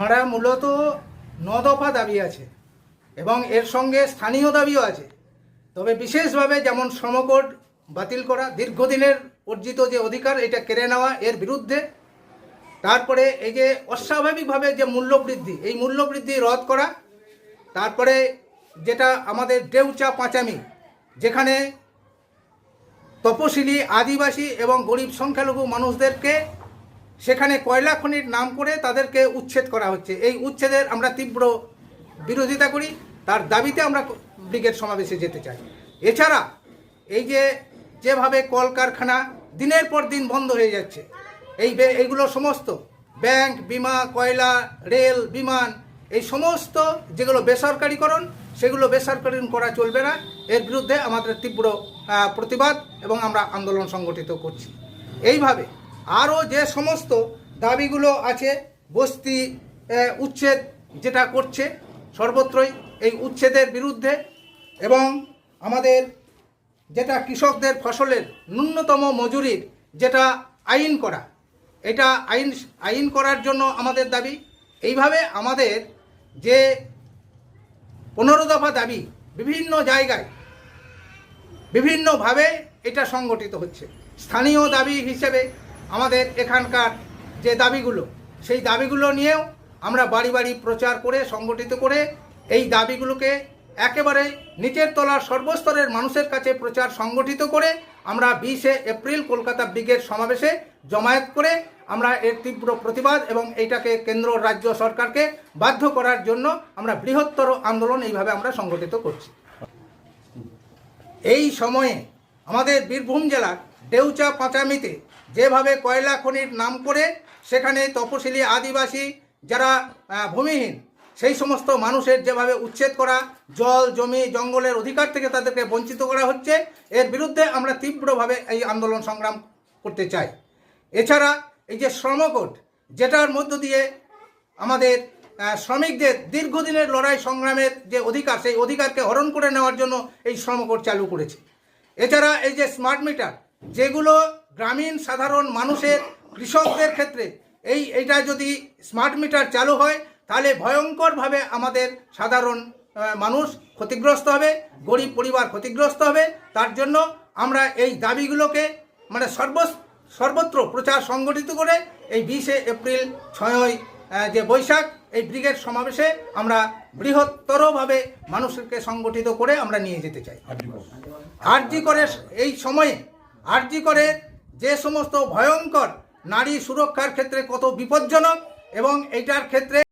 আমরা মূলত ন দফা দাবি আছে এবং এর সঙ্গে স্থানীয় দাবিও আছে। তবে বিশেষভাবে যেমন শ্রমকোড বাতিল করা, দীর্ঘদিনের অর্জিত যে অধিকার, এটা কেড়ে নেওয়া এর বিরুদ্ধে, তারপরে এই যে অস্বাভাবিকভাবে যে মূল্য বৃদ্ধি, এই মূল্য বৃদ্ধি রদ করা, তারপরে যেটা আমাদের ডেউচা পাঁচামি, যেখানে তপশিলি, আদিবাসী এবং গরিব সংখ্যালঘু মানুষদেরকে সেখানে কয়লা খনির নাম করে তাদেরকে উচ্ছেদ করা হচ্ছে। এই উচ্ছেদের আমরা তীব্র বিরোধিতা করি। তার দাবিতে আমরা ব্রিগেড সমাবেশে যেতে চাই। এছাড়া এই যে যেভাবে কলকারখানা দিনের পর দিন বন্ধ হয়ে যাচ্ছে, এই এইগুলো সমস্ত, ব্যাংক, বিমা, কয়লা, রেল, বিমান, এই সমস্ত যেগুলো বেসরকারিকরণ, সেগুলো বেসরকারীকরণ করা চলবে না। এর বিরুদ্ধে আমাদের তীব্র প্রতিবাদ এবং আমরা আন্দোলন সংগঠিত করছি। এইভাবে আরও যে সমস্ত দাবিগুলো আছে, বস্তি উচ্ছেদ যেটা করছে, সর্বত্রই এই উচ্ছেদের বিরুদ্ধে এবং আমাদের যেটা কৃষকদের ফসলের ন্যূনতম মজুরির যেটা আইন করা, এটা আইন আইন করার জন্য আমাদের দাবি। এইভাবে আমাদের যে পনেরো দফা দাবি বিভিন্ন জায়গায় বিভিন্নভাবে এটা সংগঠিত হচ্ছে। স্থানীয় দাবি হিসেবে আমাদের এখানকার যে দাবিগুলো, সেই দাবিগুলো নিয়েও আমরা বাড়ি বাড়ি প্রচার করে, সংগঠিত করে এই দাবিগুলোকে একেবারে নিচের তলার সর্বস্তরের মানুষের কাছে প্রচার সংগঠিত করে আমরা বিশে এপ্রিল কলকাতা ব্রিগেড সমাবেশে জমায়েত করে আমরা এর তীব্র প্রতিবাদ এবং এইটাকে কেন্দ্র রাজ্য সরকারকে বাধ্য করার জন্য আমরা বৃহত্তর আন্দোলন এইভাবে আমরা সংগঠিত করছি। এই সময়ে আমাদের বীরভূম জেলার ডেউচা পাঁচামিতে যেভাবে কয়লা খনির নাম করে সেখানে তপশিলি আদিবাসী যারা ভূমিহীন, সেই সমস্ত মানুষের যেভাবে উচ্ছেদ করা, জল, জমি, জঙ্গলের অধিকার থেকে তাদেরকে বঞ্চিত করা হচ্ছে, এর বিরুদ্ধে আমরা তীব্রভাবে এই আন্দোলন সংগ্রাম করতে চাই। এছাড়া এই যে শ্রমকোট, যেটার মধ্য দিয়ে আমাদের শ্রমিকদের দীর্ঘদিনের লড়াই সংগ্রামের যে অধিকার, সেই অধিকারকে হরণ করে নেওয়ার জন্য এই শ্রমকোট চালু করেছে। এছাড়া এই যে স্মার্ট মিটার যেগুলো গ্রামীণ সাধারণ মানুষের কৃষকদের ক্ষেত্রে এই এটা যদি স্মার্ট মিটার চালু হয় তাহলে ভয়ঙ্করভাবে আমাদের সাধারণ মানুষ ক্ষতিগ্রস্ত হবে গরিব পরিবার ক্ষতিগ্রস্ত হবে। তার জন্য আমরা এই দাবিগুলোকে মানে সর্ব সর্বত্র প্রচার সংগঠিত করে এই বিশে এপ্রিল ছয়ই যে বৈশাখ এই ব্রিগেড সমাবেশে আমরা বৃহত্তরভাবে মানুষকে সংগঠিত করে আমরা নিয়ে যেতে চাই। আরজি করে এই সময়ে আরজি করে যে সমস্ত ভয়ঙ্কর নারী সুরক্ষার ক্ষেত্রে কত বিপজ্জনক এবং এটার ক্ষেত্রে